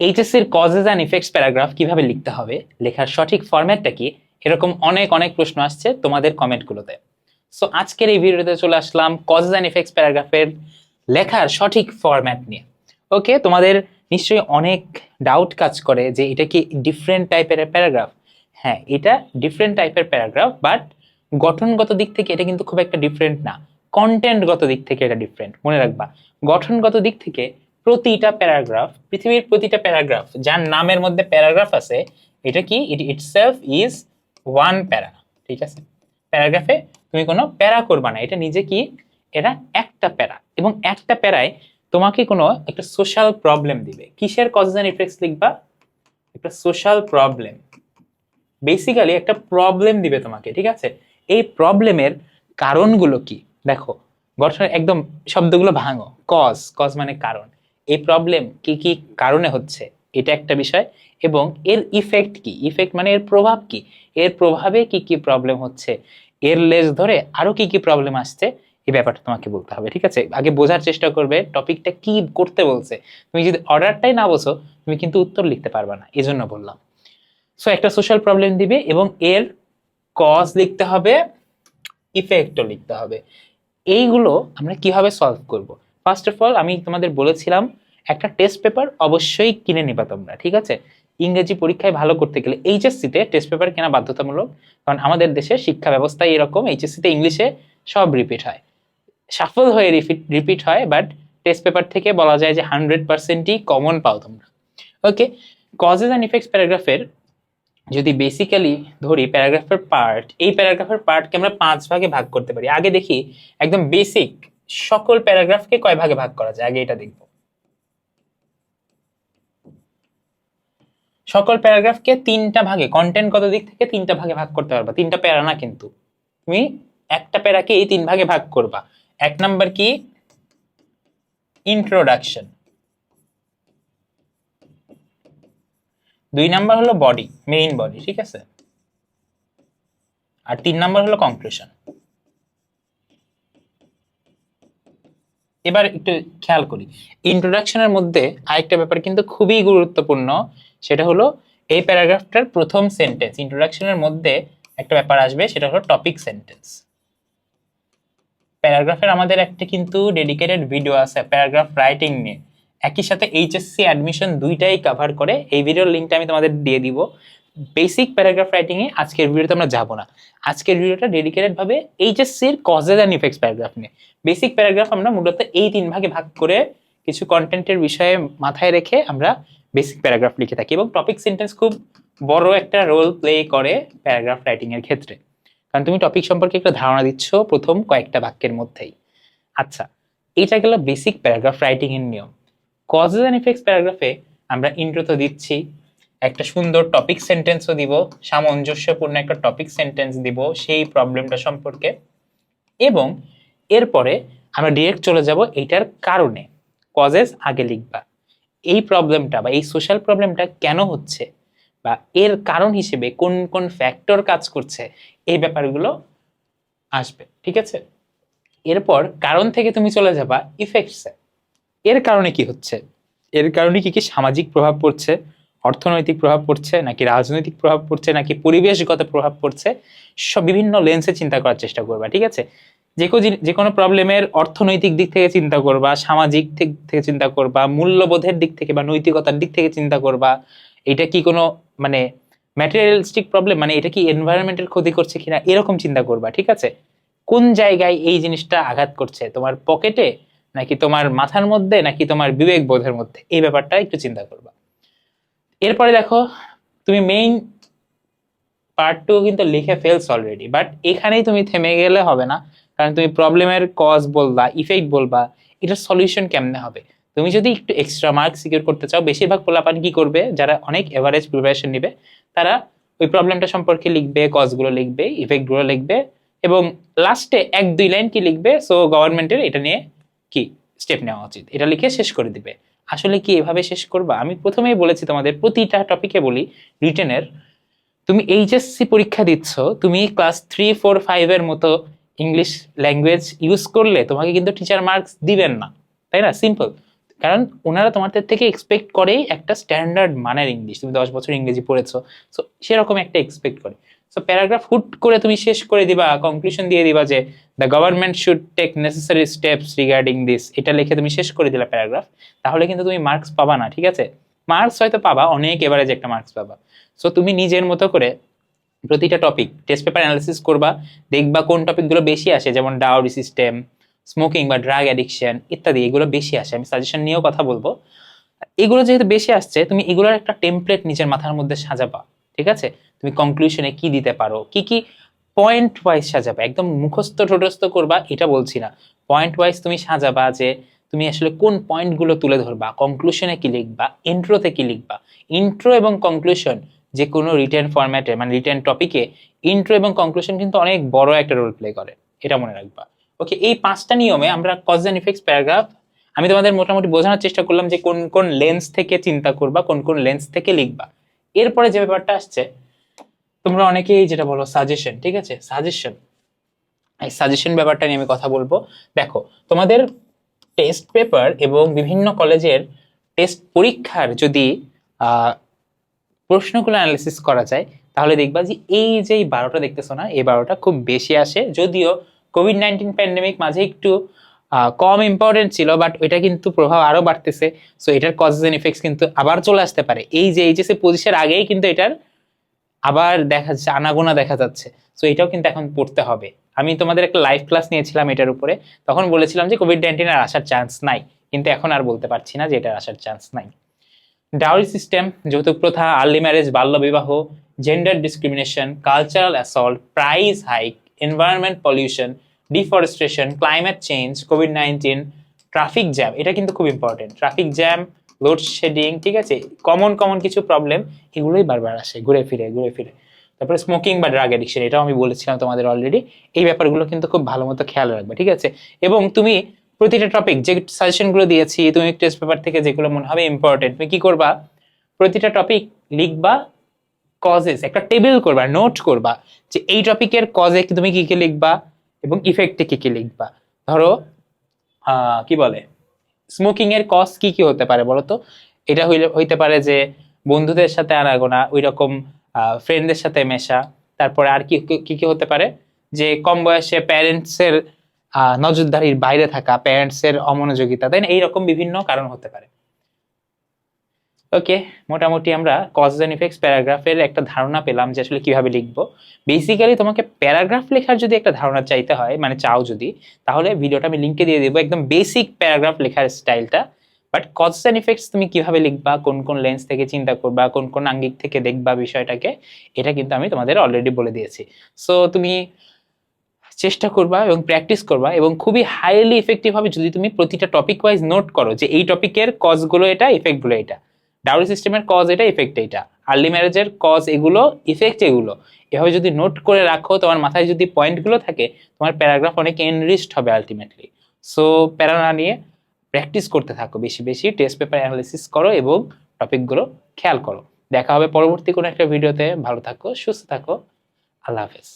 এইচএসসির causes and effects paragraph কীভাবে লিখতে হবে, লেখার সঠিক ফরম্যাটটা কি, এরকম অনেক অনেক প্রশ্ন আসছে তোমাদের কমেন্টগুলোতে সো আজকের এই ভিডিওতে চলে আসলাম কজেস অ্যান্ড ইফেক্টস প্যারাগ্রাফের লেখার সঠিক ফরম্যাট নিয়ে। ওকে তোমাদের নিশ্চয়ই অনেক ডাউট কাজ করে যে এটা কি ডিফারেন্ট টাইপের প্যারাগ্রাফ হ্যাঁ এটা ডিফারেন্ট টাইপের প্যারাগ্রাফ বাট গঠনগত দিক থেকে এটা কিন্তু খুব একটা ডিফারেন্ট না। কন্টেন্টগত দিক থেকে এটা ডিফারেন্ট মনে রাখবা। গঠনগত দিক থেকে প্রতিটা প্যারাগ্রাফ, পৃথিবীর প্রতিটা প্যারাগ্রাফ, যার নামের মধ্যে প্যারাগ্রাফ আছে, এটা কি? ইট ইটসেলফ ইজ ওয়ান প্যারা ঠিক আছে? প্যারাগ্রাফে তুমি কোনো প্যারা করবা না, এটা নিজে কি? এটা একটা প্যারা, এবং একটা প্যারায় তোমাকে কোনো একটা সোশ্যাল প্রবলেম দিবে। কিসের কজেস অ্যান্ড ইফেক্টস লিখবা? একটা সোশ্যাল প্রবলেম বেসিক্যালি একটা প্রবলেম দিবে তোমাকে, ঠিক আছে? এই প্রবলেমের কারণগুলো কি? দেখো গঠন একদম শব্দগুলো ভাঙো। কজ কজ মানে কারণ। এই প্রবলেম কি কি কারণে হচ্ছে? এটা একটা বিষয়। এবং এর ইফেক্ট কি? ইফেক্ট মানে এর প্রভাব কি? এর প্রভাবে কি কি প্রবলেম হচ্ছে? এর লেজ ধরে আরও কি কি প্রবলেম আসছে? এই ব্যাপারটা তোমাকে বলতে হবে, ঠিক আছে? আগে বোঝার চেষ্টা করবে টপিকটা কি করতে বলছে? তুমি যদি অর্ডারটাই না বোঝো, তুমি কিন্তু উত্তর লিখতে পারবে না, এজন্য বললাম। সো একটা সোশ্যাল প্রবলেম দিবে এবং এর কজ লিখতে হবে ইফেক্টও লিখতে হবে। এইগুলো আমরা কীভাবে সলভ করব? ফার্স্ট অফ অল আমি তোমাদের বলেছিলাম, একটা টেস্ট পেপার অবশ্যই কিনে নিবা তোমরা, ঠিক আছে? ইংরেজি পরীক্ষায় ভালো করতে গেলে এইচএসসিতে টেস্ট পেপার কেনা বাধ্যতামূলক, কারণ আমাদের দেশের শিক্ষা ব্যবস্থা এরকম এইচএসসিতে ইংলিশে সব রিপিট হয়। সাফল হয়ে রিপিট রিপিট হয় বাট টেস্ট পেপার থেকে বলা যায় যে হান্ড্রেড পার্সেন্টই কমন পাও তোমরা। ওকে কজেস অ্যান্ড ইফেক্টস প্যারাগ্রাফের যদি বেসিক্যালি ধরি প্যারাগ্রাফের পার্ট এই প্যারাগ্রাফের পার্টকে আমরা পাঁচ ভাগে ভাগ করতে পারি। আগে দেখি, একদম বেসিক সকল প্যারাগ্রাফকে কয় ভাগে ভাগ করা যায়? আগে এটা দেখব। সকল প্যারাগ্রাফকে তিনটা ভাগে কন্টেন্ট কত দিক থেকে তিনটা ভাগে ভাগ করতে পারবা? তিনটা প্যারা না কিন্তু। তুমি একটা প্যারাকে এই তিন ভাগে ভাগ করবা। এক নাম্বার কি? ইন্ট্রোডাকশন দুই নাম্বার হলো বডি মেইন বডি ঠিক আছে? আর তিন নাম্বার হলো কনক্লুশন এবার একটু খেয়াল করি। ইন্ট্রোডাকশনের মধ্যে আরেকটা ব্যাপার কিন্তু খুবই গুরুত্বপূর্ণ, সেটা হলো এই প্যারাগ্রাফটার প্রথম সেন্টেন্স ইন্ট্রোডাকশনের মধ্যে একটা ব্যাপার আসবে, সেটা হলো টপিক সেন্টেন্স প্যারাগ্রাফের আমাদের একটা কিন্তু ডেডিকেটেড ভিডিও আছে, প্যারাগ্রাফ রাইটিং নিয়ে। একই সাথে এইচএসসি অ্যাডমিশন দুইটাই কভার করে, এই ভিডিওর লিঙ্কটা আমি তোমাদের দিয়ে দিব। বেসিক প্যারাগ্রাফ রাইটিং এ আজকের ভিডিওতে আমরা যাব না। আজকের ভিডিওটা ডেডিকেটেড ভাবে এইচএসসির কজেস অ্যান্ড ইফেক্টস প্যারাগ্রাফ নিয়ে। বেসিক প্যারাগ্রাফ আমরা মূলত এই তিন ভাগে ভাগ করে কিছু কন্টেন্টের বিষয়ে মাথায় রেখে আমরা বেসিক প্যারাগ্রাফ লিখে থাকি এবং টপিক সেন্টেন্স খুব বড় একটা রোল প্লে করে প্যারাগ্রাফ রাইটিং এর ক্ষেত্রে। কারণ তুমি টপিক সম্পর্কে একটা ধারণা দিচ্ছ প্রথম কয়েকটা বাক্যের মধ্যেই। আচ্ছা এটা গেল বেসিক প্যারাগ্রাফ রাইটিং এর নিয়ম। কজেস অ্যান্ড ইফেক্টস প্যারাগ্রাফে আমরা ইন্ট্রো তো দিচ্ছি। একটা সুন্দর টপিক সেন্টেন্সও দিব, সামঞ্জস্যপূর্ণ একটা টপিক সেন্টেন্স দিব সেই প্রবলেমটা সম্পর্কে। এবং এরপরে আমরা ডিরেক্ট চলে যাব এইটার কারণে। কজেস আগে লিখবা। এই প্রবলেমটা বা এই সোশ্যাল প্রবলেমটা কেন হচ্ছে বা এর কারণ হিসেবে কোন কোন ফ্যাক্টর কাজ করছে, এই ব্যাপারগুলো আসবে, ঠিক আছে? এরপর কারণ থেকে তুমি চলে যাবা ইফেক্টসে এর কারণে কি হচ্ছে? এর কারণে কি কি সামাজিক প্রভাব পড়ছে? অর্থনৈতিক প্রভাব পড়ছে, নাকি রাজনৈতিক প্রভাব পড়ছে, নাকি পরিবেশগত প্রভাব পড়ছে, সব বিভিন্ন লেন্সে চিন্তা করার চেষ্টা করবা, ঠিক আছে? যে কোনো যে কোনো প্রবলেমের অর্থনৈতিক দিক থেকে চিন্তা করবা, সামাজিক দিক থেকে চিন্তা করবা, মূল্যবোধের দিক থেকে বা নৈতিকতার দিক থেকে চিন্তা করবা, এটা কি কোনো মানে ম্যাটেরিয়ালিস্টিক প্রবলেম মানে এটা কি এনভায়রনমেন্টের ক্ষতি করছে কিনা? এরকম চিন্তা করবা, ঠিক আছে? কোন জায়গায় এই জিনিসটা আঘাত করছে? তোমার পকেটে নাকি তোমার মাথার মধ্যে, নাকি তোমার বিবেক বোধের মধ্যে? এই ব্যাপারটা একটু চিন্তা করবা। এরপরে দেখো, তুমি মেইন পার্ট টু কিন্তু লিখে ফেলস অলরেডি বাট এখানেই তুমি থেমে গেলে হবে না। কারণ তুমি প্রবলেমের কজ বলবা ইফেক্ট বলবা, এটার সলিউশন কেমনে হবে? তুমি যদি একটু এক্সট্রা মার্ক সিকিউর করতে চাও, বেশিরভাগ পোলাপান কি করবে? যারা অনেক এভারেজ প্রিপারেশন নেবে, তারা ওই প্রবলেমটা সম্পর্কে লিখবে কজগুলো লিখবে ইফেক্টগুলো লিখবে, এবং লাস্টে এক দুই লাইন কি লিখবে? সো গভর্নমেন্টের এটা নিয়ে কি স্টেপ নেওয়া উচিত। এটা লিখে শেষ করে দিবে। আসলে কি এভাবে শেষ করবা? আমি প্রথমেই বলেছি তোমাদের, প্রতিটা টপিকে বলি রিটেনের তুমি এইচএসসি পরীক্ষা দিচ্ছ, তুমি ক্লাস থ্রি ফোর ফাইভের মতো ইংলিশ ল্যাঙ্গুয়েজ ইউজ করলে তোমাকে কিন্তু টিচার মার্কস দিবেন না। তাই না? সিম্পল কারণ ওনারা তোমাদের থেকে এক্সপেক্ট করেই একটা স্ট্যান্ডার্ড মানের ইংলিশ তুমি দশ বছর ইংরেজি পড়েছো সো সেরকম একটা এক্সপেক্ট করে। সো প্যারাগ্রাফ হুট করে তুমি শেষ করে দিবা কনক্লুশন দিয়ে দিবা যে the government should take necessary steps regarding this এটা লিখে তুমি শেষ করে দিলা প্যারাগ্রাফ তাহলে কিন্তু তুমি মার্কস পাবা না ঠিক আছে মার্কস হয়তো পাবা অনেক এভারেজ একটা মার্কস পাবা সো তুমি নিজের মতো করে প্রতিটা টপিক টেস্ট পেপার অ্যানালিসিস করবা দেখবা কোন টপিকগুলো বেশি আসে যেমন ডাউরি সিস্টেম স্মোকিং বা ড্রাগ অ্যাডিকশন ইত্যাদি এগুলো বেশি আসে আমি সাজেশন নিয়েও কথা বলব। এগুলো যেহেতু বেশি আসছে, তুমি এগুলোর একটা টেমপ্লেট নিজের মাথার মধ্যে সাজাবা। ঠিক আছে? তুমি কনক্লুশনে কি দিতে পারো? কি কি পয়েন্ট ওয়াইজ সাজাবা? একদম মুখস্থ ঠোটস্থ করবা, এটা বলছি না। পয়েন্ট ওয়াইজ তুমি সাজাবা যে তুমি আসলে কোন পয়েন্টগুলো তুলে ধরবা কনক্লুশনে কি লিখবা ইন্ট্রোতে কি লিখবা? ইন্ট্রো এবং কনক্লুশন যে কোনো রিটার্ন ফরম্যাটে মানে রিটার্ন টপিকে ইন্ট্রো এবং কনক্লুশন কিন্তু অনেক বড় একটা রোল প্লে করে। এটা মনে রাখবা। ওকে এই পাঁচটা নিয়মে আমরা কজ অ্যান্ড ইফেক্টস প্যারাগ্রাফ আমি তোমাদের মোটামুটি বোঝানোর চেষ্টা করলাম যে কোন কোন লেন্স থেকে চিন্তা করবা, কোন কোন লেন্স থেকে লিখবা। এরপরে যে ব্যাপারটা আসছে, তোমরা অনেকেই যেটা বলো সাজেশন ঠিক আছে? সাজেশন এই সাজেশন ব্যাপারটা নিয়ে আমি কথা বলব। দেখো, তোমাদের টেস্ট পেপার এবং বিভিন্ন কলেজের টেস্ট পরীক্ষার যদি প্রশ্নগুলো অ্যানালিসিস করা যায়, তাহলে দেখবা যে এই যে বারোটা দেখতেছো না, এই বারোটা খুব বেশি আসে। যদিও কোভিড নাইন্টিন প্যান্ডেমিক মাঝে একটু কম ইম্পর্টেন্ট ছিল বাট ওইটা কিন্তু প্রভাব আরও বাড়তেছে। সো এটার কজেস এন্ড ইফেক্টস কিন্তু আবার চলে আসতে পারে। এই যে এইচএসএ পঁচিশের আগেই কিন্তু এটার আবার দেখা যাচ্ছে, আনাগোনা দেখা যাচ্ছে। সো এটাও কিন্তু এখন পড়তে হবে। আমি তোমাদের একটা লাইভ ক্লাস নিয়েছিলাম এটার উপরে। তখন বলেছিলাম যে কোভিড নাইন্টিনের আসার চান্স নাই। কিন্তু এখন আর বলতে পারছি না যে এটার আসার চান্স নাই। ডাউরি সিস্টেম যৌতুক প্রথা আর্লি ম্যারেজ বাল্যবিবাহ gender discrimination cultural assault price hike environment pollution deforestation climate change covid nineteen traffic jam এটা কিন্তু খুব ইম্পর্টেন্ট ট্রাফিক জ্যাম লোডশেডিং ঠিক আছে? কমন কমন কিছু প্রবলেম এগুলোই বারবার আসে, ঘুরে ফিরে ঘুরে ফিরে। তারপরে স্মোকিং বা ড্রাগ এডিকশন এটাও আমি বলেছিলাম তোমাদের অলরেডি এই ব্যাপারগুলো কিন্তু খুব ভালো মতো খেয়াল রাখবে, ঠিক আছে? এবং তুমি প্রতিটা টপিক যে সাজেশনগুলো দিয়েছি, তুমি টেস্ট পেপার থেকে যেগুলো মনে হবে ইম্পর্টেন্ট তুমি কী করবা? প্রতিটা টপিক লিখবা কজেস একটা টেবিল করবা নোট করবা, যে এই টপিকের কজে তুমি কী কী লিখবা? এবং ইফেক্টে কি কি লিখবা? ধরো কি বলে? স্মোকিং এর কজ কি কি হতে পারে বলো তো? এটা হইলে হইতে পারে যে বন্ধুদের সাথে আনাগোনা ওই রকম ফ্রেন্ডদের সাথে মেশা। তারপরে আর কি কি কি হতে পারে? যে কম বয়সে প্যারেন্টস এর আহ, নজরদারির বাইরে থাকা প্যারেন্টস এর অমনোযোগিতা তাই না এইরকম বিভিন্ন কারণ হতে পারে। ওকে মোটামুটি আমরা কজ অ্যান্ড ইফেক্টস প্যারাগ্রাফের একটা ধারণা পেলাম যে আসলে কীভাবে লিখব। বেসিক্যালি তোমাকে প্যারাগ্রাফ লেখার যদি একটা ধারণা চাইতে হয় মানে চাও যদি, তাহলে ভিডিওটা আমি লিঙ্কে দিয়ে দেবো একদম বেসিক প্যারাগ্রাফ লেখার স্টাইলটা। বাট কজ অ্যান্ড ইফেক্টস তুমি কীভাবে লিখবা, কোন কোন লেন্স থেকে চিন্তা করবা, কোন কোন আঙ্গিক থেকে দেখবা বিষয়টাকে, এটা কিন্তু আমি তোমাদের অলরেডি বলে দিয়েছি। সো তুমি চেষ্টা করবা এবং প্র্যাকটিস করবা এবং খুবই হাইলি ইফেক্টিভ হবে যদি তুমি প্রতিটা টপিক ওয়াইজ নোট করো যে এই টপিকের কজগুলো এটা ইফেক্টগুলো এটা। ডাউরি সিস্টেমের কজ এটা ইফেক্ট এটা। আর্লি ম্যারেজের কজ এগুলো ইফেক্ট এগুলো। এভাবে যদি নোট করে রাখো, তোমার মাথায় যদি পয়েন্টগুলো থাকে, তোমার প্যারাগ্রাফ অনেক এনরিচড হবে আলটিমেটলি সো প্যারা না নিয়ে প্র্যাকটিস করতে থাকো বেশি বেশি টেস্ট পেপার অ্যানালিসিস করো এবং টপিকগুলো খেয়াল করো। দেখা হবে পরবর্তী কোনো একটা ভিডিওতে ভালো থাকো, সুস্থ থাকো। আল্লাহ হাফেজ।